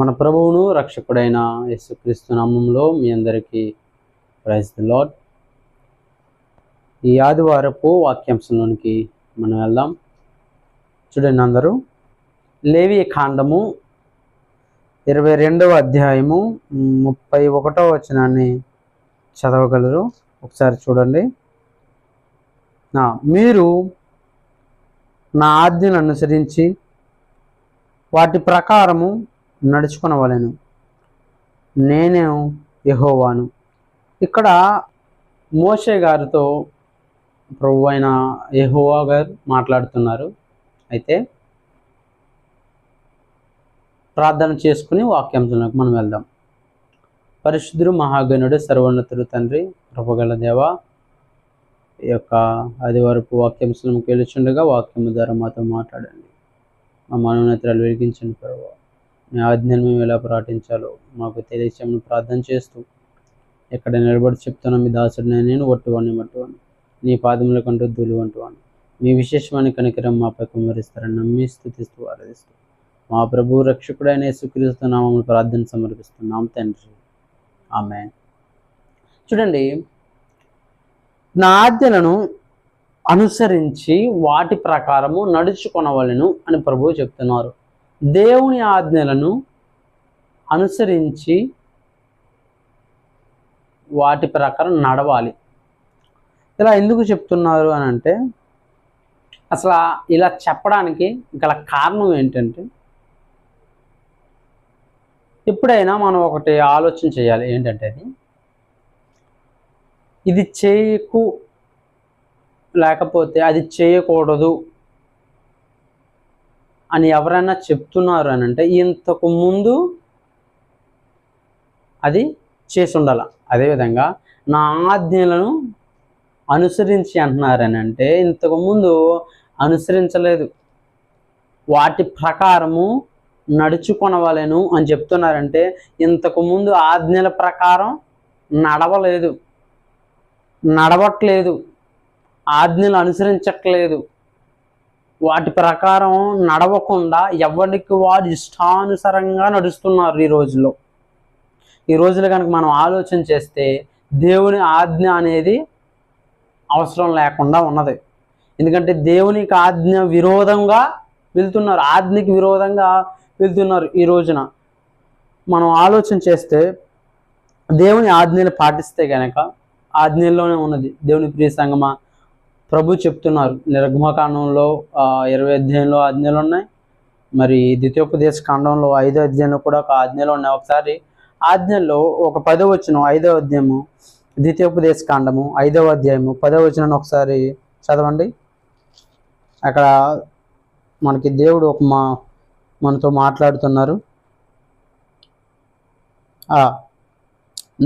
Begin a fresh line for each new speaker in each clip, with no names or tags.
మన ప్రభువును రక్షకుడైన యేసుక్రీస్తు నామంలో మీ అందరికీ ప్రైజ్ ది లాడ్ ఈ ఆదివారపు వాక్యాంశంలోనికి మనం వెళ్దాం. చూడండి అందరూ లేవి కాండము ఇరవై రెండవ అధ్యాయము ముప్పై ఒకటో వచనాన్ని చదవగలరు. ఒకసారి చూడండి. మీరు నా ఆజ్ఞను అనుసరించి వాటి ప్రకారము నడుచుకునవలెను. నేనే యహోవాను. ఇక్కడ మోషే గారితో ప్రభు అయిన యహోవా గారు మాట్లాడుతున్నారు. అయితే ప్రార్థన చేసుకుని వాక్యాంశంలోకి మనం వెళ్దాం. పరిశుద్ధుడు మహాగణుడు సర్వోన్నతుడు తండ్రి కృపగల దేవ ఈ యొక్క అది వరకు వాక్యాంశంలోకి వెళ్ళుచుండగా వాక్యం ద్వారా మాతో మాట్లాడండి. మా మనోనేత్రాలు వెలిగించండి ప్రభావ మీ ఆజ్ఞను మేము ఎలా పాటించాలో మాకు తెలియచేయమని ప్రార్థన చేస్తూ ఎక్కడ నిలబడి చెప్తున్న మీ దాసుడిని నేను ఒట్టువాడిని మట్టువాడిని నీ పాదముల కంటూ ధూళి వంటివాడిని మీ విశేషమైన కనికరం మాపై కుమరిస్తారని నమ్మి స్థుతిస్తూ ఆరాధిస్తూ మా ప్రభు రక్షకుడైన యేసుక్రీస్తు నామములు ప్రార్థన సమర్పిస్తున్నాం తండ్రి. ఆమె చూడండి నా ఆజ్ఞలను అనుసరించి వాటి ప్రకారము నడుచుకొనవలను అని ప్రభువు చెప్తున్నారు. దేవుని ఆజ్ఞలను అనుసరించి వాటి ప్రకారం నడవాలి. ఇలా ఎందుకు చెప్తున్నారు అని అంటే అసలు ఇలా చెప్పడానికి గల కారణం ఏంటంటే ఎప్పుడైనా మనం ఒకటి ఆలోచన చేయాలి. ఏంటంటే అది ఇది చేయకు లేకపోతే అది చేయకూడదు అని ఎవరైనా చెప్తున్నారు అని అంటే ఇంతకు ముందు అది చేసి ఉండాల. అదేవిధంగా నా ఆజ్ఞలను అనుసరించి అంటున్నారని అంటే ఇంతకు ముందు అనుసరించలేదు. వాటి ప్రకారము నడుచుకొనవలను అని చెప్తున్నారంటే ఇంతకుముందు ఆజ్ఞల ప్రకారం నడవలేదు. నడవట్లేదు. ఆజ్ఞలు అనుసరించట్లేదు. వాటి ప్రకారం నడవకుండా ఎవరికి వారు ఇష్టానుసరంగా నడుస్తున్నారు ఈ రోజుల్లో. ఈ రోజులు కనుక మనం ఆలోచన చేస్తే దేవుని ఆజ్ఞ అనేది అవసరం లేకుండా ఉన్నది. ఎందుకంటే దేవునికి ఆజ్ఞ విరోధంగా వెళ్తున్నారు ఆజ్ఞకి విరోధంగా వెళ్తున్నారు ఈ రోజున. మనం ఆలోచన చేస్తే దేవుని ఆజ్ఞలు పాటిస్తే కనుక ఆజ్ఞల్లోనే ఉన్నది. దేవుని ప్రియ సంగమా ప్రభు చెప్తున్నారు. నిర్గమకాండంలో కాండంలో ఇరవై అధ్యాయంలో ఆజ్ఞలు ఉన్నాయి. మరి ద్వితీయోపదేశ కాండంలో ఐదో అధ్యాయంలో కూడా ఒక ఆజ్ఞలు ఉన్నాయి. ఒకసారి ఆజ్ఞల్లో ఒక పదో వచనం ఐదో అధ్యాయము ద్వితీయోపదేశ కాండము ఐదవ అధ్యాయము పదో వచనాన్ని ఒకసారి చదవండి. అక్కడ మనకి దేవుడు ఒక మా మనతో మాట్లాడుతున్నారు.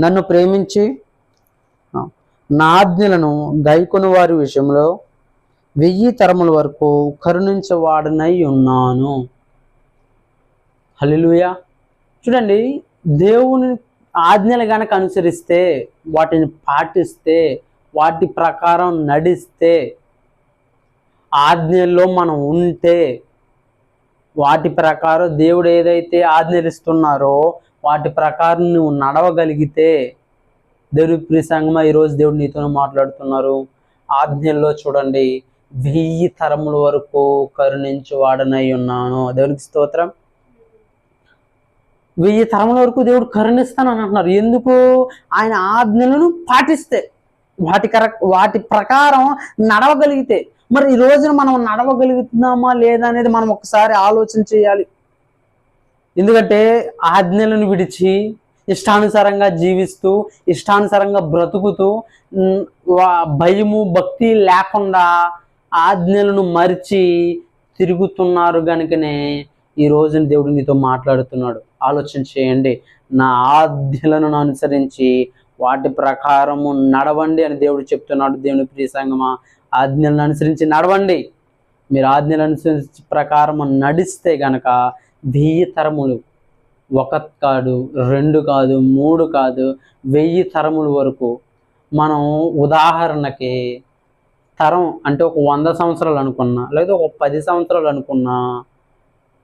నన్ను ప్రేమించి నా ఆజ్ఞలను గైకొని వారి విషయంలో వెయ్యి తరముల వరకు కరుణించవాడనై ఉన్నాను. హల్లెలూయా. చూడండి దేవుని ఆజ్ఞలు గనక అనుసరిస్తే వాటిని పాటిస్తే వాటి ప్రకారం నడిస్తే ఆజ్ఞల్లో మనం ఉంటే వాటి ప్రకారం దేవుడు ఏదైతే ఆజ్ఞలిస్తున్నారో వాటి ప్రకారం నువ్వు నడవగలిగితే దేవుడి ప్రియ సంగమా ఈరోజు దేవుడు నీతో మాట్లాడుతున్నారు. ఆజ్ఞల్లో చూడండి వెయ్యి తరముల వరకు కరుణించి వాడనై ఉన్నాను. దేవునికి స్తోత్రం. వెయ్యి తరముల వరకు దేవుడు కరుణిస్తానని అంటున్నారు. ఎందుకు? ఆయన ఆజ్ఞలను పాటిస్తే వాటి కరెక్ట్ వాటి ప్రకారం నడవగలిగితే. మరి ఈ రోజున మనం నడవగలుగుతున్నామా లేదా అనేది మనం ఒకసారి ఆలోచన చేయాలి. ఎందుకంటే ఆజ్ఞలను విడిచి ఇష్టానుసారంగా జీవిస్తూ ఇష్టానుసారంగా బ్రతుకుతూ వా- భయము భక్తి లేకుండా ఆజ్ఞలను మరిచి తిరుగుతున్నారు కనుకనే ఈ రోజున దేవుడు నీతో మాట్లాడుతున్నాడు. ఆలోచన చేయండి. నా ఆజ్ఞలను అనుసరించి వాటి ప్రకారము నడవండి అని దేవుడు చెప్తున్నాడు. దేవుని ప్రియ సంగమా ఆజ్ఞలను అనుసరించి నడవండి. మీరు ఆజ్ఞలను అనుసరించి ప్రకారం నడిస్తే గనక వెయ్యి తరములు ఒక కాదు రెండు కాదు మూడు కాదు వెయ్యి తరముల వరకు మనం ఉదాహరణకి తరం అంటే ఒక వంద సంవత్సరాలు అనుకున్నా లేదా ఒక పది సంవత్సరాలు అనుకున్నా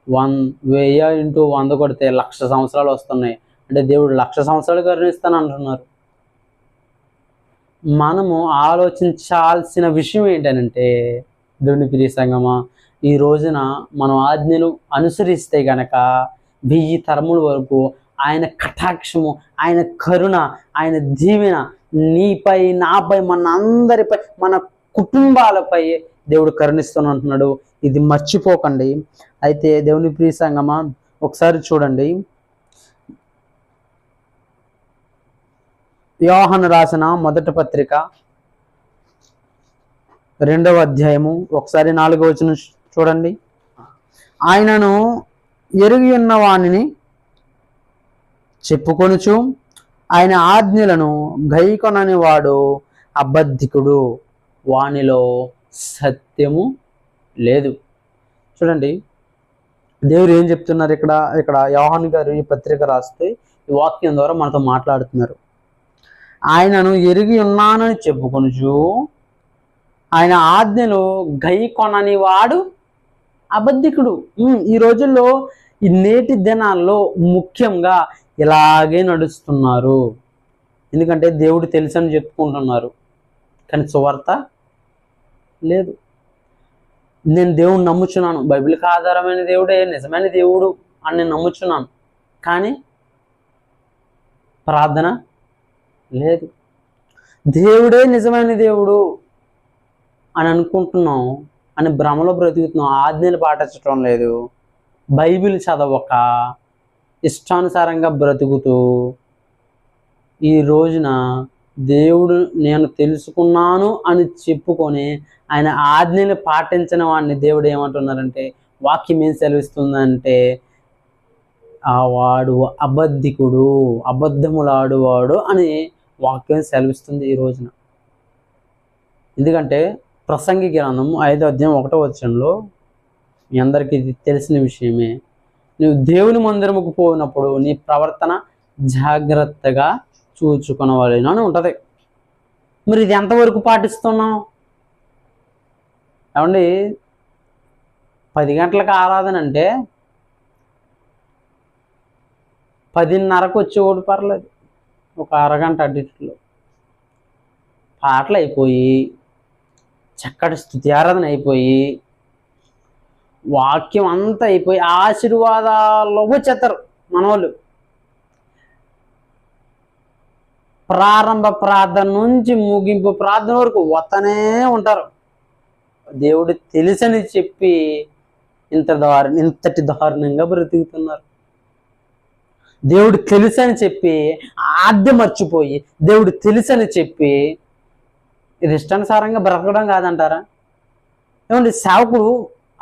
వన్ వెయ్యి ఇంటూ వంద కొడితే లక్ష సంవత్సరాలు వస్తున్నాయి. అంటే దేవుడు లక్ష సంవత్సరాలు కరుణిస్తాను అంటున్నారు మనము ఆలోచించాల్సిన విషయం ఏంటనంటే దేవుని ప్రియ సంగమా ఈ రోజున మనం ఆజ్ఞలు అనుసరిస్తే గనక వెయ్యి తరముల వరకు ఆయన కటాక్షము ఆయన కరుణ ఆయన దీవెన నీపై నాపై మన అందరిపై మన కుటుంబాలపై దేవుడు కరుణిస్తున్నట్టున్నాడు ఇది మర్చిపోకండి. అయితే దేవుని ప్రియ సంగమా ఒకసారి చూడండి. యోహను రాసిన మొదటి పత్రిక రెండవ అధ్యాయము ఒకసారి నాలుగవ వచ్చిన చూడండి. ఆయనను ఎరిగి ఉన్న వాణిని చెప్పుకొనుచు ఆయన ఆజ్ఞలను గైకొనని వాడు అబద్ధికుడు. వానిలో సత్యము లేదు. చూడండి దేవుడు ఏం చెప్తున్నారు ఇక్కడ? ఇక్కడ యోహాన్ గారు ఈ పత్రిక రాస్తే ఈ వాక్యం ద్వారా మనతో మాట్లాడుతున్నారు. ఆయనను ఎరిగి ఉన్నానని చెప్పుకొనుచు ఆయన ఆజ్ఞలు గై కొనని వాడు అబద్ధికుడు. ఈ రోజుల్లో ఈ నేటి దినాల్లో ముఖ్యంగా ఇలాగే నడుస్తున్నారు. ఎందుకంటే దేవుడు తెలుసని చెప్పుకుంటున్నారు. కానీ సువార్త లేదు. నేను దేవుడిని నమ్ముచున్నాను. బైబిల్కి ఆధారమైన దేవుడే నిజమైన దేవుడు అని నేను నమ్ముచున్నాను. కానీ ప్రార్థన లేదు. దేవుడే నిజమైన దేవుడు అని అనుకుంటున్నాం. అని భ్రమలో బ్రతుకుతున్నాం. ఆజ్ఞలు పాటించడం లేదు. బైబిల్ చదవక ఇష్టానుసారంగా బ్రతుకుతూ ఈ రోజున దేవుడు నేను తెలుసుకున్నాను అని చెప్పుకొని ఆయన ఆజ్ఞలు పాటించిన వాడిని దేవుడు ఏమంటున్నారంటే వాక్యం ఏం సెలవిస్తుందంటే ఆ వాడు అబద్ధికుడు అబద్ధములాడువాడు అని వాక్యం సెలవిస్తుంది ఈ రోజున. ఎందుకంటే ప్రసంగి గ్రంథం ఐదో అధ్యాయం ఒకటో వచనంలో మీ అందరికీ ఇది తెలిసిన విషయమే. నువ్వు దేవుని మందిరముకు పోయినప్పుడు నీ ప్రవర్తన జాగ్రత్తగా చూచుకునవలేను అని ఉంటుంది. మరి ఇది ఎంతవరకు పాటిస్తున్నావు? ఏమండి పది గంటలకు ఆరాధన అంటే పదిన్నరకు వచ్చేవాడు పర్లేదు. ఒక అరగంట అడ్డిట్లో పాటలు అయిపోయి చక్కటి స్థుతి ఆరాధన అయిపోయి వాక్యం అంతా అయిపోయి ఆశీర్వాదాలు చెత్తరు మనవాళ్ళు. ప్రారంభ ప్రార్థన నుంచి ముగింపు ప్రార్థన వరకు వస్తనే ఉంటారు. దేవుడు తెలుసని చెప్పి ఇంత దారుణ ఇంతటి దారుణంగా బ్రతుకుతున్నారు. దేవుడు తెలుసని చెప్పి ఆద్య మర్చిపోయి దేవుడు తెలుసని చెప్పి ఇది ఇష్టానుసారంగా బ్రతకడం కాదంటారా? ఏమండి సేవకుడు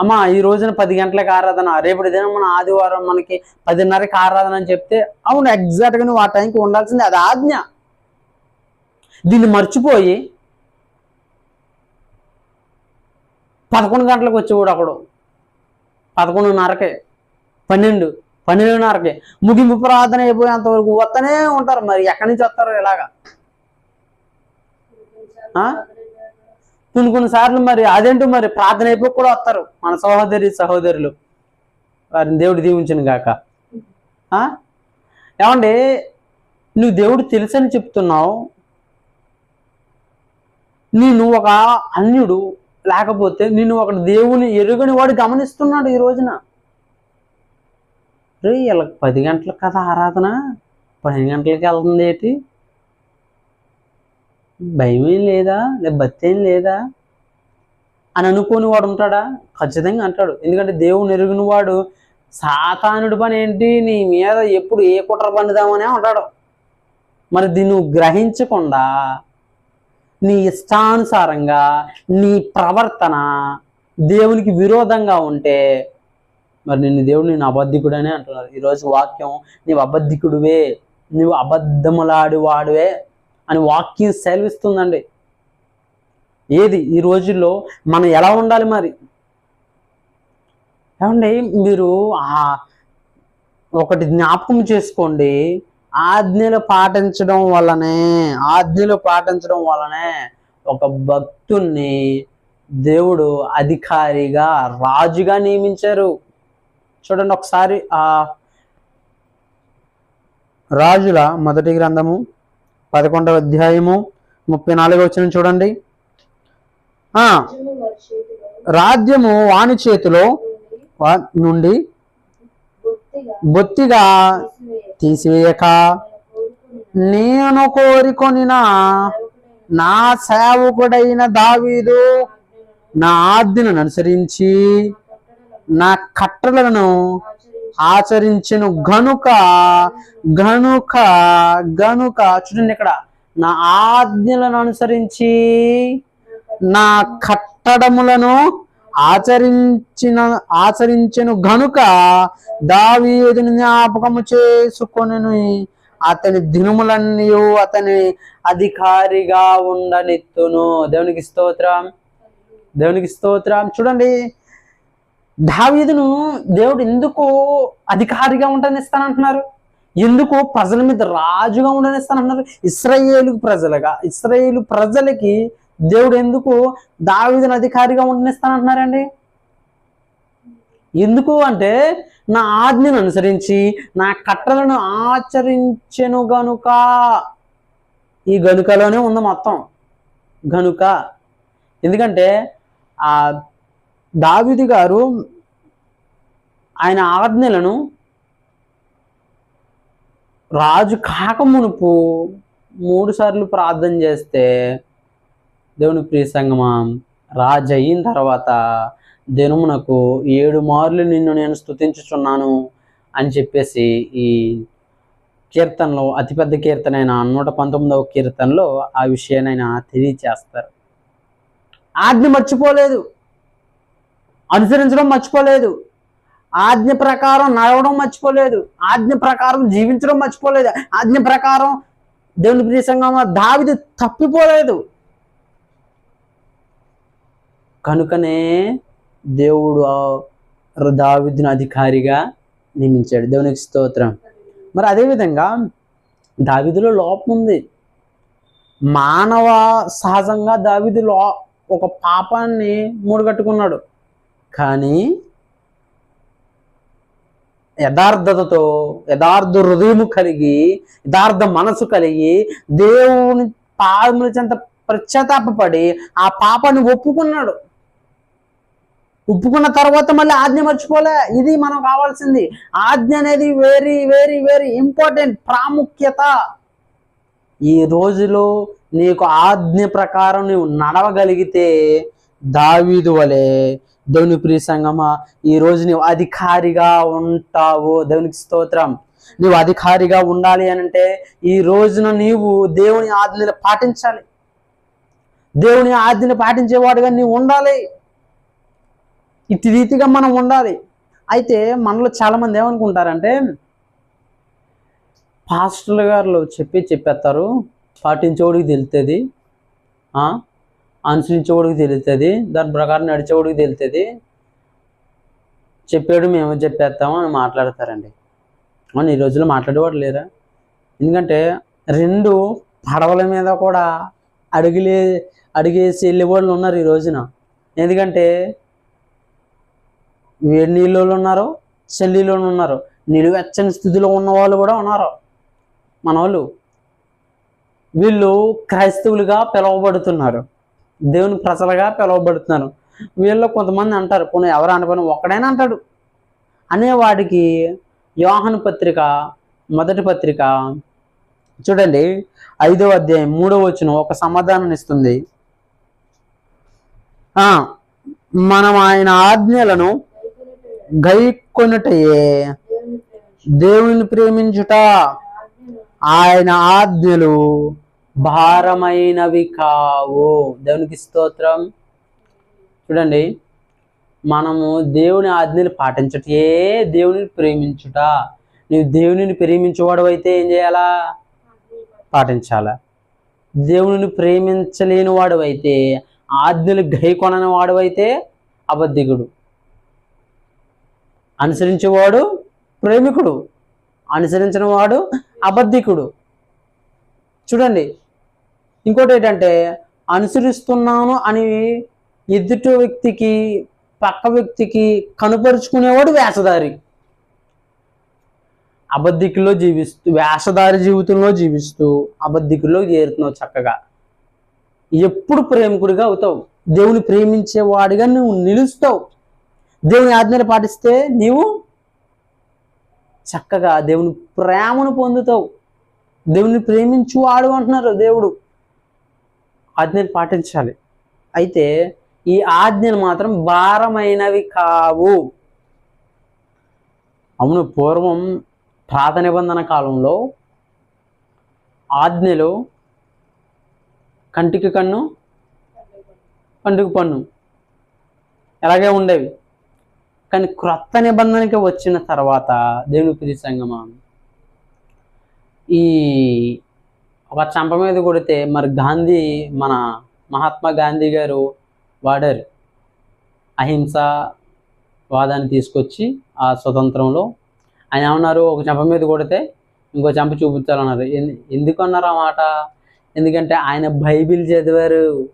అమ్మ ఈ రోజున పది గంటలకు ఆరాధన రేపటి దినం మన ఆదివారం మనకి పదిన్నరకి ఆరాధన అని చెప్తే అవును ఎగ్జాక్ట్గా నువ్వు ఆ టైంకి ఉండాల్సింది అది ఆజ్ఞ. దీన్ని మర్చిపోయి పదకొండు గంటలకు వచ్చేవాడు అక్కడ పదకొండున్నరకే పన్నెండు పన్నెండున్నరకే. ముగింపు ప్రార్థన అయిపోయేంత వరకు వస్తూనే ఉంటారు మరి ఎక్కడి నుంచి వస్తారు ఇలాగా. కొన్ని కొన్ని సార్లు మరి అదేంటో మరి ప్రార్థన అయిపోయి కూడా వస్తారు. మన సహోదరి సహోదరులు. వారిని దేవుడు దీవించను గాక. ఆ? ఏమండి నువ్వు దేవుడు తెలుసని చెప్తున్నావు. నేను ఒక అన్యుడు లేకపోతే నిన్ను ఒక దేవుని ఎరుగని వాడు గమనిస్తున్నాడు ఈ రోజున. రే వీళ్ళకి పది గంటలకు కదా ఆరాధన. పది గంటలకి వెళ్తుంది ఏంటి? భయం ఏం లేదా? లేదా భక్తి ఏం లేదా? అని అనుకోని వాడు ఉంటాడా? ఖచ్చితంగా అంటాడు. ఎందుకంటే దేవుడు ఎరుగుని వాడు సాతానుడి పని ఏంటి? నీ మీద ఎప్పుడు ఏ కుట్ర పండుదామనే ఉంటాడు. మరి దీన్ని గ్రహించకుండా నీ ఇష్టానుసారంగా నీ ప్రవర్తన దేవునికి విరోధంగా ఉంటే మరి నిన్ను దేవుడు నేను అబద్ధికుడనే అంటున్నారు. ఈరోజు వాక్యం నీవు అబద్ధికుడివే నువ్వు అబద్ధములాడి వాడువే అని వాక్యం సెలవిస్తుందండి. ఏది? ఈ రోజుల్లో మనం ఎలా ఉండాలి మరి? ఏమండి మీరు ఆ ఒకటి జ్ఞాపకం చేసుకోండి. ఆజ్ఞలు పాటించడం వల్లనే ఆజ్ఞలు పాటించడం వల్లనే ఒక భక్తుణ్ణి దేవుడు అధికారిగా రాజుగా నియమించారు. చూడండి ఒకసారి ఆ రాజుల మొదటి గ్రంథము పదకొండవ అధ్యాయము ముప్పై నాలుగో వచ్చిన చూడండి.
రాజ్యము వాణి చేతిలో నుండి బొత్తిగా
తీసివేయక నేను కోరికొనిన నా సేవకుడైన దావీదు నా ఆజ్ఞను అనుసరించి నా కట్టలను ఆచరించను. గనుక గనుక గనుక చూడండి ఇక్కడ. నా ఆజ్ఞలను అనుసరించి నా కట్టడములను ఆచరించిన ఆచరించెను గనుక దావీదుని జ్ఞాపకము చేసుకొని అతని దినములన్నీ అతని అధికారిగా ఉండనిత్తును. దేవునికి స్తోత్రం. దేవునికి స్తోత్రం. చూడండి. దావీదును దేవుడు ఎందుకు అధికారిగా ఉండనిస్తానంటున్నారు? ఎందుకు ప్రజల మీద రాజుగా ఉండనిస్తానంటున్నారు? ఇస్రాయేలు ప్రజలుగా ఇస్రాయేలు ప్రజలకి దేవుడు ఎందుకు దావీదును అధికారిగా ఉండనిస్తానంటున్నారండి? ఎందుకు అంటే నా ఆజ్ఞను అనుసరించి నా కట్టలను ఆచరించెను గనుక. ఈ గనుకలోనే ఉంది మొత్తం. గనుక. ఎందుకంటే ఆ దావిది గారు ఆయన ఆజ్ఞలను రాజు కాకమునుపు మూడు సార్లు ప్రార్థన చేస్తే దేవుని ప్రియ సంగమా రాజు అయిన తర్వాత దినమునకు ఏడు మార్లు నిన్ను నేను స్తుతించుచున్నాను అని చెప్పేసి ఈ కీర్తనలో అతిపెద్ద కీర్తన అయిన నూట పంతొమ్మిదవ కీర్తనలో ఆ విషయాన్ని ఆయన తెలియచేస్తారు. ఆజ్ఞ మర్చిపోలేదు. అనుసరించడం మర్చిపోలేదు. ఆజ్ఞ ప్రకారం నడవడం మర్చిపోలేదు. ఆజ్ఞ ప్రకారం జీవించడం మర్చిపోలేదు. ఆజ్ఞ ప్రకారం దేవుని ప్రదేశంగా దావిది తప్పిపోలేదు. కనుకనే దేవుడు ఆ దావిదిని అధికారిగా నియమించాడు. దేవునికి స్తోత్రం. మరి అదేవిధంగా దావిదిలో లోపం ఉంది. మానవ సహజంగా దావిది లో ఒక పాపాన్ని మూడగట్టుకున్నాడు కానీ యథార్థతతో యథార్థ హృదయము కలిగి యథార్థ మనసు కలిగి దేవుని పాదముల చెంత ప్రత్యతాపడి ఆ పాపాన్ని ఒప్పుకున్నాడు. ఒప్పుకున్న తర్వాత మళ్ళీ ఆజ్ఞ మర్చిపోలే. ఇది మనం కావాల్సింది. ఆజ్ఞ అనేది వెరీ వెరీ వెరీ ఇంపార్టెంట్ ప్రాముఖ్యత. ఈ రోజులో నీకు ఆజ్ఞ ప్రకారం నువ్వు నడవగలిగితే దావీదు వలె దేవుని ప్రియ సంగమా ఈ రోజు నువ్వు అధికారిగా ఉంటావు. దేవునికి స్తోత్రం. నువ్వు అధికారిగా ఉండాలి అని అంటే ఈ రోజున నీవు దేవుని ఆజ్ఞలు పాటించాలి. దేవుని ఆజ్ఞను పాటించేవాడుగా నీవు ఉండాలి. ఇటు రీతిగా మనం ఉండాలి. అయితే మనలో చాలా మంది ఏమనుకుంటారంటే పాస్టర్లు గారు చెప్పి చెప్పేస్తారు పాటించేవాడికి తెలుస్తుంది అనుసరించేవాడికి తెలుస్తుంది దాని ప్రకారం నడిచేవాడికి తెలుస్తుంది చెప్పాడు మేము చెప్పేస్తాము అని మాట్లాడతారండి. అవును ఈ రోజుల్లో మాట్లాడేవాడు లేరా? ఎందుకంటే రెండు పడవల మీద కూడా అడుగులే అడిగేసి వెళ్ళేవాళ్ళు ఉన్నారు ఈ రోజున. ఎందుకంటే వేడి నీళ్ళు ఉన్నారు చల్లీలో ఉన్నారు నిలువెచ్చని స్థితిలో ఉన్న వాళ్ళు కూడా ఉన్నారు. మన వాళ్ళు వీళ్ళు క్రైస్తవులుగా పిలువబడుతున్నారు. దేవుని ప్రజలుగా పిలువబడుతున్నారు వీళ్ళు కొంతమంది అంటారు పోనీ ఎవరు అనపని ఒక్కడైనా అంటాడు. అనేవాడికి యోహన్ పత్రిక మొదటి పత్రిక చూడండి ఐదో అధ్యాయం మూడవ వచ్చిన ఒక సమాధానం ఇస్తుంది. మనం ఆయన ఆజ్ఞలను
గైకొనుటయే దేవుని
ప్రేమించుట ఆయన ఆజ్ఞలు భారమైనవి కావు. దేవునికి స్తోత్రం. చూడండి మనము దేవుని ఆజ్ఞలు పాటించటే దేవుని ప్రేమించుట. నీవు దేవునిని ప్రేమించేవాడు అయితే ఏం చేయాలా? పాటించాలా. దేవునిని ప్రేమించలేని వాడు అయితే ఆజ్ఞలు గైకొనని వాడు అయితే అబద్ధికుడు. అనుసరించేవాడు ప్రేమికుడు. అనుసరించిన వాడు అబద్ధికుడు. చూడండి ఇంకోటి ఏంటంటే అనుసరిస్తున్నాను అని ఎదుటి వ్యక్తికి పక్క వ్యక్తికి కనుపరుచుకునేవాడు వేషధారి. అబద్ధికుల్లో జీవిస్తూ వేషధారి జీవితంలో జీవిస్తూ అబద్ధికుల్లో చేరుతున్నావు చక్కగా. ఎప్పుడు ప్రేమికుడిగా అవుతావు. దేవుని ప్రేమించేవాడిగా నువ్వు నిలుస్తావు. దేవుని ఆజ్ఞలు పాటిస్తే నీవు చక్కగా దేవుని ప్రేమను పొందుతావు. దేవుని ప్రేమించువాడు అంటున్నారు దేవుడు. ఆజ్ఞలు పాటించాలి. అయితే ఈ ఆజ్ఞలు మాత్రం భారమైనవి కావు. అవును పూర్వం ప్రాత నిబంధన కాలంలో ఆజ్ఞలు కంటికి కన్ను కంటికి పన్ను ఎలాగే ఉండేవి? కానీ క్రొత్త నిబంధనకి వచ్చిన తర్వాత దేవుని ప్రియ సంగమా ఈ ఒక చంప మీద కొడితే మరి గాంధీ మన మహాత్మా గాంధీ గారు వాడారు. అహింస వాదాన్ని తీసుకొచ్చి ఆ స్వతంత్రంలో ఆయన ఏమన్నారు? ఒక చెంప మీద కొడితే ఇంకో చెంప చూపించాలన్నారు. ఎందు- ఎందుకు అన్నారు ఆ మాట? ఎందుకంటే ఆయన బైబిల్ చదివారు.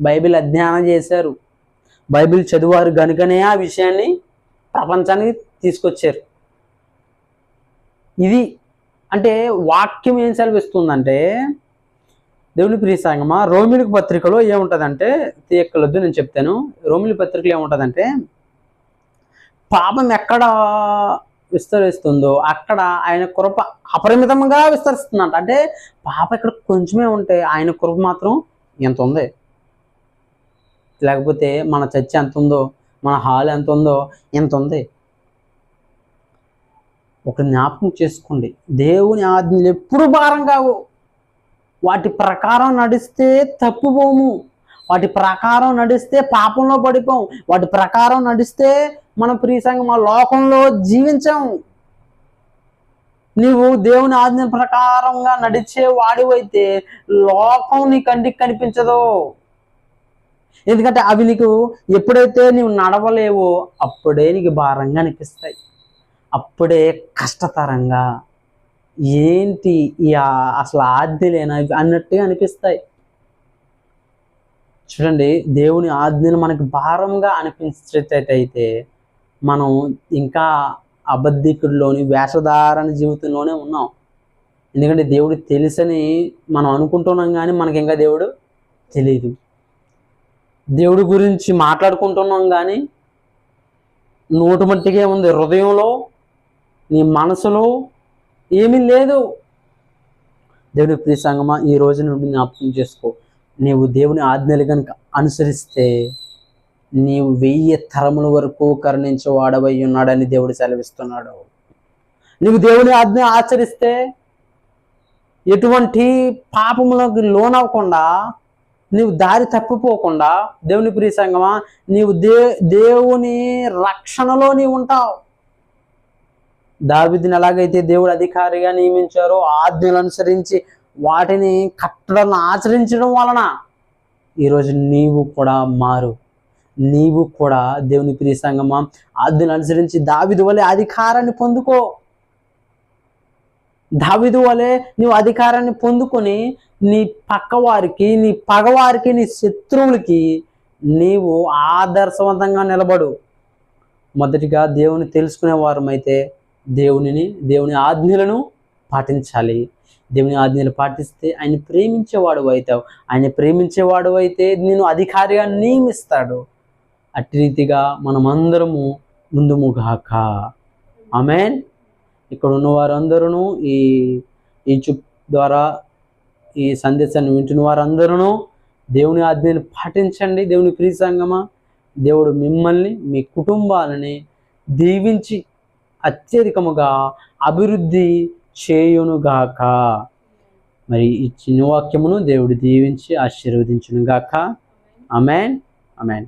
బైబిల్ అధ్యయనం చేశారు. బైబిల్ చదివారు కనుకనే ఆ విషయాన్ని ప్రపంచానికి తీసుకొచ్చారు. ఇది అంటే వాక్యం ఏం సెలవిస్తుందంటే దేవుని ప్రియ సంగమా రోమిలికి పత్రికలో ఏముంటుందంటే తీయక్కలొద్దు నేను చెప్తాను. రోమిలి పత్రికలో ఏముంటుందంటే పాపం ఎక్కడ విస్తరిస్తుందో అక్కడ ఆయన కృప అపరిమితంగా విస్తరిస్తుందంట. అంటే పాప ఇక్కడ కొంచెమే ఉంటే ఆయన కృప మాత్రం ఎంత ఉంది లేకపోతే మన చర్చ ఎంత ఉందో మన హాల్ ఎంత ఉందో ఎంత ఉంది ఒక జ్ఞాపకం చేసుకోండి. దేవుని ఆజ్ఞలు ఎప్పుడు భారం కావు వాటి ప్రకారం నడిస్తే తప్పుపోము వాటి ప్రకారం నడిస్తే పాపంలో పడిపోం వాటి ప్రకారం నడిస్తే మనం ప్రియసంగం మా లోకంలో జీవించాం. నీవు దేవుని ఆజ్ఞ ప్రకారంగా నడిచే వాడివైతే లోకం నీ కంటికి కనిపించదు. ఎందుకంటే అవి నీకు ఎప్పుడైతే నీవు నడవలేవో అప్పుడే నీకు భారంగా అనిపిస్తాయి. అప్పుడే కష్టతరంగా ఏంటి అసలు ఆజ్ఞలేనా అన్నట్టుగా అనిపిస్తాయి. చూడండి దేవుని ఆజ్ఞలు మనకు భారంగా అనిపించేటైతే మనం ఇంకా అబద్ధికుడిలోని వేషధారణ జీవితంలోనే ఉన్నాం. ఎందుకంటే దేవుడు తెలుసని మనం అనుకుంటున్నాం కానీ మనకి ఇంకా దేవుడు తెలియదు దేవుడి గురించి మాట్లాడుకుంటున్నాం కానీ నోటు మట్టికే ఉంది. హృదయంలో నీ మనసులో ఏమీ లేదు. దేవుని ప్రియ సంగమా ఈ రోజు నుండి జ్ఞాపకం చేసుకో. నీవు దేవుని ఆజ్ఞలు కనుక అనుసరిస్తే నీవు వెయ్యి తరముల వరకు కరుణించి వాడవై ఉన్నాడని దేవుడు సెలవిస్తున్నాడు. నీవు దేవుని ఆజ్ఞ ఆచరిస్తే ఎటువంటి పాపములకు లోనవ్వకుండా నీవు దారి తప్పిపోకుండా దేవుని ప్రియ సంగమా నీవు దే దేవుని రక్షణలో నీవు ఉంటావు. దావిదిని ఎలాగైతే దేవుడు అధికారిగా నియమించారో ఆజ్ఞలు అనుసరించి వాటిని కట్టడలను ఆచరించడం వలన ఈరోజు నీవు కూడా మారు. నీవు కూడా దేవుని ప్రియ సంగమా ఆజ్ఞలు అనుసరించి దావిది వలె అధికారాన్ని పొందుకో. దావిదు వలె నువ్వు అధికారాన్ని పొందుకొని నీ పక్కవారికి నీ పగవారికి నీ శత్రువులకి నీవు ఆదర్శవంతంగా నిలబడు. మొదటిగా దేవుని తెలుసుకునే వారమైతే దేవునిని దేవుని ఆజ్ఞలను పాటించాలి. దేవుని ఆజ్ఞలు పాటిస్తే ఆయన ప్రేమించేవాడు అవుతావు. ఆయన ప్రేమించేవాడు అయితే నేను అధికారిగా నియమిస్తాడు. అట్టి రీతిగా మనమందరము ముందుముగాక ఆమెన్. ఇక్కడ ఉన్న వారందరూ ఈ ఈ చుప్ ద్వారా ఈ సందేశాన్ని వింటున్న వారందరూ దేవుని ఆజ్ఞలు పాటించండి. దేవుని ప్రియ సంగమా దేవుడు మిమ్మల్ని మీ కుటుంబాలని దీవించి అత్యధికముగా అభివృద్ధి చేయునుగాక. మరి ఈ చిన్న వాక్యమును దేవుడు దీవించి ఆశీర్వదించునుగాక. Amen amen